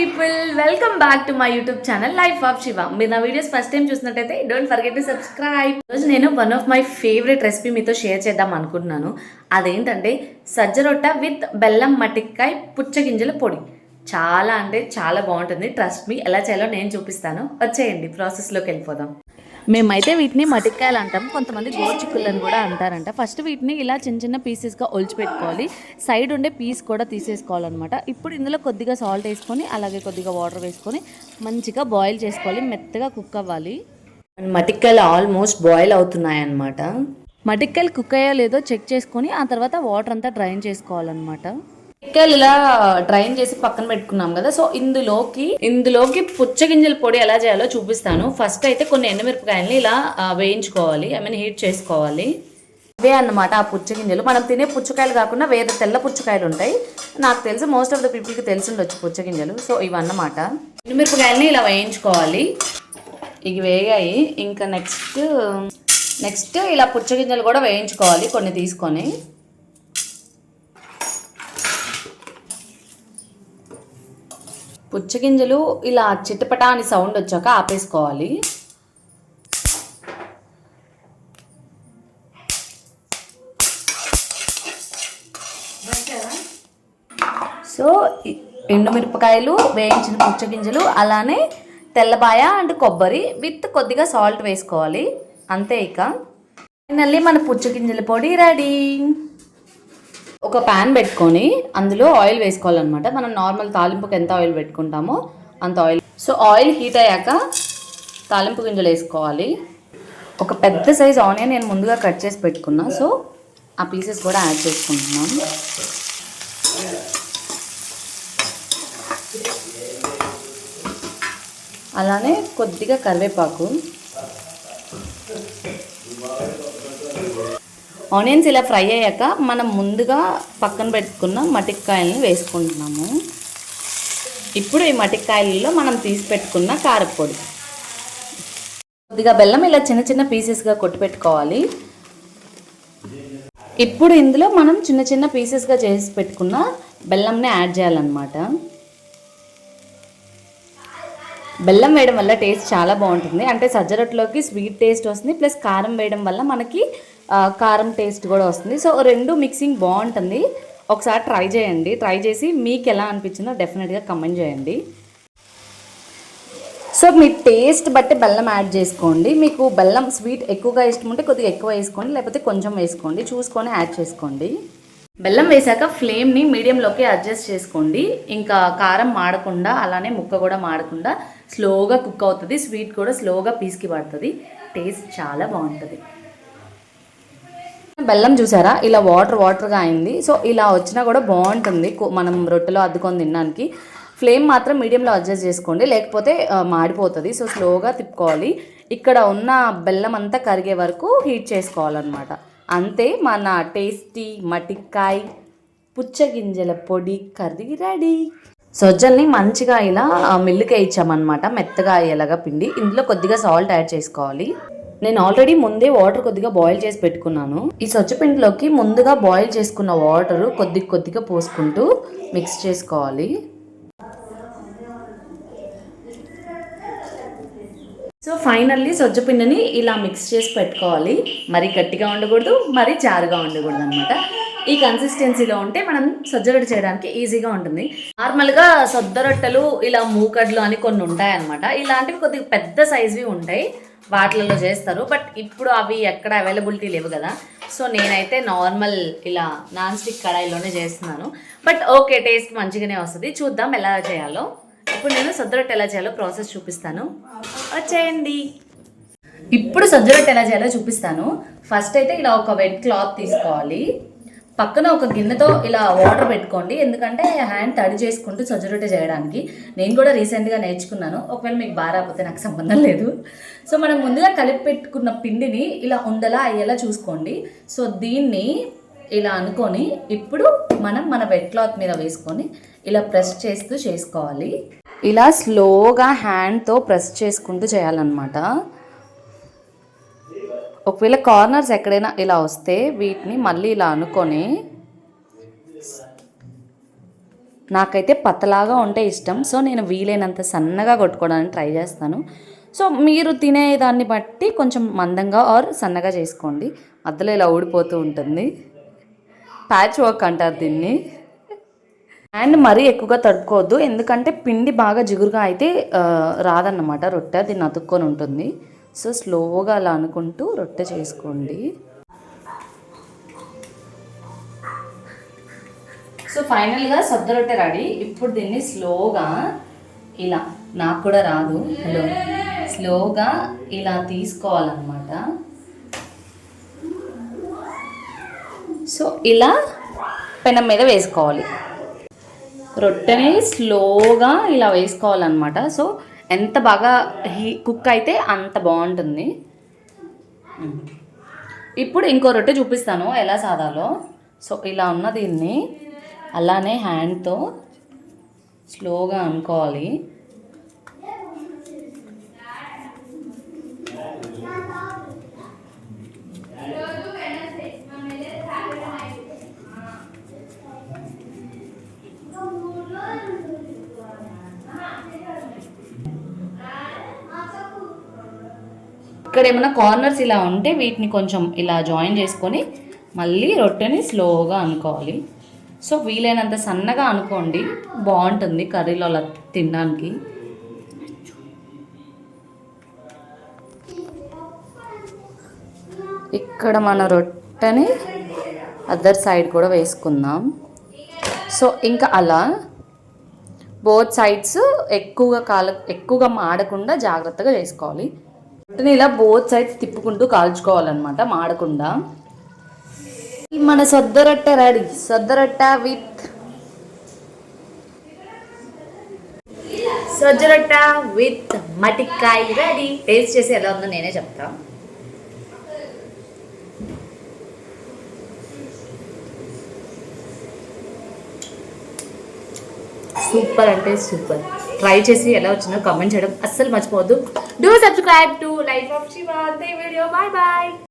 People welcome back to my YouTube channel life of Shiva మీరు నా videos first time చూసినట్టయితే don't forget to subscribe రోజు నేను one of my favourite recipe మీతో share చేద్దాం అనుకుంటున్నాను. అదేంటంటే సజ్జ రొట్ట విత్ బెల్లం మటిక్కాయ పుచ్చగింజల పొడి. చాలా అంటే చాలా బాగుంటుంది. ట్రస్ట్ మీ ఎలా చేయాలో నేను చూపిస్తాను. వచ్చేయండి ప్రాసెస్లోకి వెళ్ళిపోదాం. మేమైతే వీటిని మటిక్కాయలు అంటాం. కొంతమంది గోచిక్కులని కూడా అంటారంట. ఫస్ట్ వీటిని ఇలా చిన్న చిన్న పీసెస్గా ఒలిచి పెట్టుకోవాలి సైడ్ ఉండే పీస్ కూడా తీసేసుకోవాలన్నమాట. ఇప్పుడు ఇందులో కొద్దిగా సాల్ట్ వేసుకొని అలాగే కొద్దిగా వాటర్ వేసుకొని మంచిగా బాయిల్ చేసుకోవాలి. మెత్తగా కుక్ అవ్వాలి. మటిక్కాయలు ఆల్మోస్ట్ బాయిల్ అవుతున్నాయి అన్నమాట మటిక్కాయలు కుక్ అయ్యో లేదో చెక్ చేసుకొని ఆ తర్వాత వాటర్ అంతా డ్రైన్ చేసుకోవాలన్నమాట. పిక్కలు ఇలా డ్రైన్ చేసి పక్కన పెట్టుకున్నాం కదా సో ఇందులోకి ఇందులోకి పుచ్చగింజల పొడి ఎలా చేయాలో చూపిస్తాను. ఫస్ట్ అయితే కొన్ని ఎండమిరపకాయలని ఇలా వేయించుకోవాలి. ఐ మీన్ హీట్ చేసుకోవాలి. అవే అన్నమాట ఆ పుచ్చగింజలు మనం తినే పుచ్చకాయలు కాకుండా వేరే తెల్ల పుచ్చకాయలు ఉంటాయి. నాకు తెలుసు మోస్ట్ ఆఫ్ ద పీపుల్కి తెలిసి ఉండొచ్చు పుచ్చగింజలు సో ఇవన్నమాట. ఎండుమిరపకాయలని ఇలా వేయించుకోవాలి. ఇవి వేగాయి. ఇంకా నెక్స్ట్ నెక్స్ట్ ఇలా పుచ్చగింజలు కూడా వేయించుకోవాలి కొన్ని తీసుకొని. పుచ్చగింజలు ఇలా చిటపటా అని సౌండ్ వచ్చాక ఆపేసుకోవాలి. సో ఎండుమిరపకాయలు వేయించిన పుచ్చగింజలు అలానే తెల్లబాయ అండ్ కొబ్బరి విత్ కొద్దిగా సాల్ట్ వేసుకోవాలి. అంతే ఇక. ఫైనల్లీ మన పుచ్చగింజల పొడి రెడీ. ఒక ప్యాన్ పెట్టుకొని అందులో ఆయిల్ వేసుకోవాలన్నమాట. మనం నార్మల్ తాలింపుకి ఎంత ఆయిల్ పెట్టుకుంటామో అంత ఆయిల్ సో ఆయిల్ హీట్ అయ్యాక తాలింపు గింజలు వేసుకోవాలి. ఒక పెద్ద సైజ్ ఆనియన్ నేను ముందుగా కట్ చేసి పెట్టుకున్నా. సో ఆ పీసెస్ కూడా యాడ్ చేసుకుంటున్నాను. అలానే కొద్దిగా కరివేపాకు. ఆనియన్స్ ఇలా ఫ్రై అయ్యాక మనం ముందుగా పక్కన పెట్టుకున్న మటిక్కాయలని వేసుకుంటున్నాము. ఇప్పుడు ఈ మటిక్కాయలలో మనం తీసి పెట్టుకున్న కారపొడి. కొద్దిగా బెల్లం ఇలా చిన్న చిన్న పీసెస్గా కొట్టి పెట్టుకోవాలి. ఇప్పుడు ఇందులో మనం చిన్న చిన్న పీసెస్గా చేసి పెట్టుకున్న బెల్లంని యాడ్ చేయాలన్నమాట. బెల్లం వేయడం వల్ల టేస్ట్ చాలా బాగుంటుంది. అంటే సజ్జ రొట్టెలోకి స్వీట్ టేస్ట్ వస్తుంది ప్లస్ కారం వేయడం వల్ల మనకి కారం టేస్ట్ కూడా వస్తుంది. సో రెండు మిక్సింగ్ బాగుంటుంది. ఒకసారి ట్రై చేయండి. ట్రై చేసి మీకు ఎలా అనిపించిందో డెఫినెట్గా కమెంట్ చేయండి. సో మీ టేస్ట్ బట్టి బెల్లం యాడ్ చేసుకోండి. మీకు బెల్లం స్వీట్ ఎక్కువగా ఇష్టం ఉంటే కొద్దిగా ఎక్కువ వేసుకోండి లేకపోతే కొంచెం వేసుకోండి. చూసుకొని యాడ్ చేసుకోండి. బెల్లం వేసాక ఫ్లేమ్ని మీడియంలోకి అడ్జస్ట్ చేసుకోండి. ఇంకా కారం మాడకుండా అలానే ముక్క కూడా మాడకుండా స్లోగా కుక్ అవుతుంది. స్వీట్ కూడా స్లోగా పీస్కి పడుతుంది. టేస్ట్ చాలా బాగుంటుంది. బెల్లం చూసారా? ఇలా వాటర్ వాటర్గా అయింది. సో ఇలా వచ్చినా కూడా బాగుంటుంది. మనం రొట్టెలో అద్దుకొని తినడానికి. ఫ్లేమ్ మాత్రం మీడియంలో అడ్జస్ట్ చేసుకోండి. లేకపోతే మాడిపోతుంది. సో స్లోగా తిప్పుకోవాలి. ఇక్కడ ఉన్న బెల్లం అంతా కరిగే వరకు హీట్ చేసుకోవాలన్నమాట. అంతే మన టేస్టీ మటికాయ్ పుచ్చగింజల పొడి కర్రీ రెడీ. సొజ్జల్ని మంచిగా ఇలా మిల్లుకే ఇచ్చామన్నమాట మెత్తగా అయ్యేలాగా పిండి. ఇందులో కొద్దిగా సాల్ట్ యాడ్ చేసుకోవాలి. నేను ఆల్రెడీ ముందే వాటర్ కొద్దిగా బాయిల్ చేసి పెట్టుకున్నాను. ఈ సొచ్చ పిండిలోకి ముందుగా బాయిల్ చేసుకున్న వాటర్ కొద్ది కొద్దిగా పోసుకుంటూ మిక్స్ చేసుకోవాలి. సో ఫైనల్లీ సొజ్జపిండిని ఇలా మిక్స్ చేసి పెట్టుకోవాలి. మరి గట్టిగా ఉండకూడదు మరి జారుగా ఉండకూడదు అనమాట ఈ కన్సిస్టెన్సీలో ఉంటే మనం సొజ్జ రొట్టె చేయడానికి ఈజీగా ఉంటుంది. నార్మల్గా సొద్దరొట్టెలు ఇలా మూకడ్లు అని కొన్ని ఉంటాయన్నమాట. ఇలాంటివి కొద్దిగా పెద్ద సైజువి ఉంటాయి. వాటిలలో చేస్తారు. బట్ ఇప్పుడు అవి ఎక్కడ అవైలబిలిటీ లేవు కదా. సో నేనైతే నార్మల్ ఇలా నాన్ స్టిక్ కడాయిలోనే చేస్తున్నాను. బట్ ఓకే టేస్ట్ మంచిగానే వస్తుంది. చూద్దాం ఎలా చేయాలో. ఇప్పుడు నేను సొద్ద ఎలా చేయాలో ప్రాసెస్ చూపిస్తాను. వచ్చేయండి. ఇప్పుడు సజ్జరొట్టె ఎలా చేయాలో చూపిస్తాను. ఫస్ట్ అయితే ఇలా ఒక వెట్ క్లాత్ తీసుకోవాలి. పక్కన ఒక గిన్నెతో ఇలా వాటర్ పెట్టుకోండి. ఎందుకంటే హ్యాండ్ తడి చేసుకుంటూ సజ్జరొట్టె చేయడానికి నేను కూడా రీసెంట్గా నేర్చుకున్నాను. ఒకవేళ మీకు బాగా నాకు సంబంధం లేదు. సో మనం ముందుగా కలిపి పెట్టుకున్న పిండిని ఇలా ఉండలా అయ్యేలా చూసుకోండి. సో దీన్ని ఇలా అనుకొని ఇప్పుడు మనం మన వెట్ క్లాత్ మీద వేసుకొని ఇలా ప్రెస్ చేస్తూ చేసుకోవాలి. ఇలా స్లోగా హ్యాండ్తో ప్రెస్ చేసుకుంటూ చేయాలన్నమాట. ఒకవేళ కార్నర్స్ ఎక్కడైనా ఇలా వస్తే వీటిని మళ్ళీ ఇలా అనుకొని నాకైతే పతలాగా ఉంటే ఇష్టం. సో నేను వీలైనంత సన్నగా కొట్టుకోవడానికి ట్రై చేస్తాను. సో మీరు తినేదాన్ని బట్టి కొంచెం మందంగా ఆర్ సన్నగా చేసుకోండి. మధ్యలో ఇలా ఊడిపోతూ ఉంటుంది. ప్యాచ్ వర్క్ అంటారు దీన్ని. అండ్ మరీ ఎక్కువగా తడుపుకోవద్దు. ఎందుకంటే పిండి బాగా జిగురుగా అయితే రాదన్నమాట రొట్టె. దీన్ని నతుక్కొని ఉంటుంది. సో స్లోగా అలా అనుకుంటూ రొట్టె చేసుకోండి. సో ఫైనల్గా సద్ద రొట్టె రెడీ. ఇప్పుడు దీన్ని స్లోగా ఇలా నాకు కూడా రాదు. హలో. స్లోగా ఇలా తీసుకోవాలన్నమాట. సో ఇలా పెనం మీద వేసుకోవాలి. రొట్టెని స్లోగా ఇలా వేసుకోవాలన్నమాట. సో ఎంత బాగా హీ కుక్ అయితే అంత బాగుంటుంది. ఇప్పుడు ఇంకో రొట్టె చూపిస్తాను ఎలా సాదాలో. సో ఇలా ఉన్న దీన్ని అలానే హ్యాండ్తో స్లోగా అనుకోవాలి. ఇక్కడ ఏమైనా కార్నర్స్ ఇలా ఉంటే వీటిని కొంచెం ఇలా జాయిన్ చేసుకొని మళ్ళీ రొట్టెని స్లోగా అనుకోవాలి. సో వీలైనంత సన్నగా అనుకోండి బాగుంటుంది కర్రీలో అలా తినడానికి. ఇక్కడ మన రొట్టెని అదర్ సైడ్ కూడా వేసుకుందాం. సో ఇంకా అలా బోత్ సైడ్స్ ఎక్కువగా కాల ఎక్కువగా మాడకుండా జాగ్రత్తగా చేసుకోవాలి. రొట్టెని ఇలా బోత్ సైడ్స్ తిప్పుకుంటూ కాల్చుకోవాలన్నమాట మాడకుండా. మన సొద్ద రొట్టె రెడీ సొద్ద రొట్టె విత్ సొజ్జరొట్ట విత్ మటికాయ రెడీ. టేస్ట్ చేసి ఎలా ఉందో నేనే చెప్తా. సూపర్ అంటే సూపర్. ట్రై చేసి ఎలా వచ్చిందో కామెంట్ చేయడం అస్సలు మర్చిపోవద్దు. Do subscribe to life of Shiva video bye bye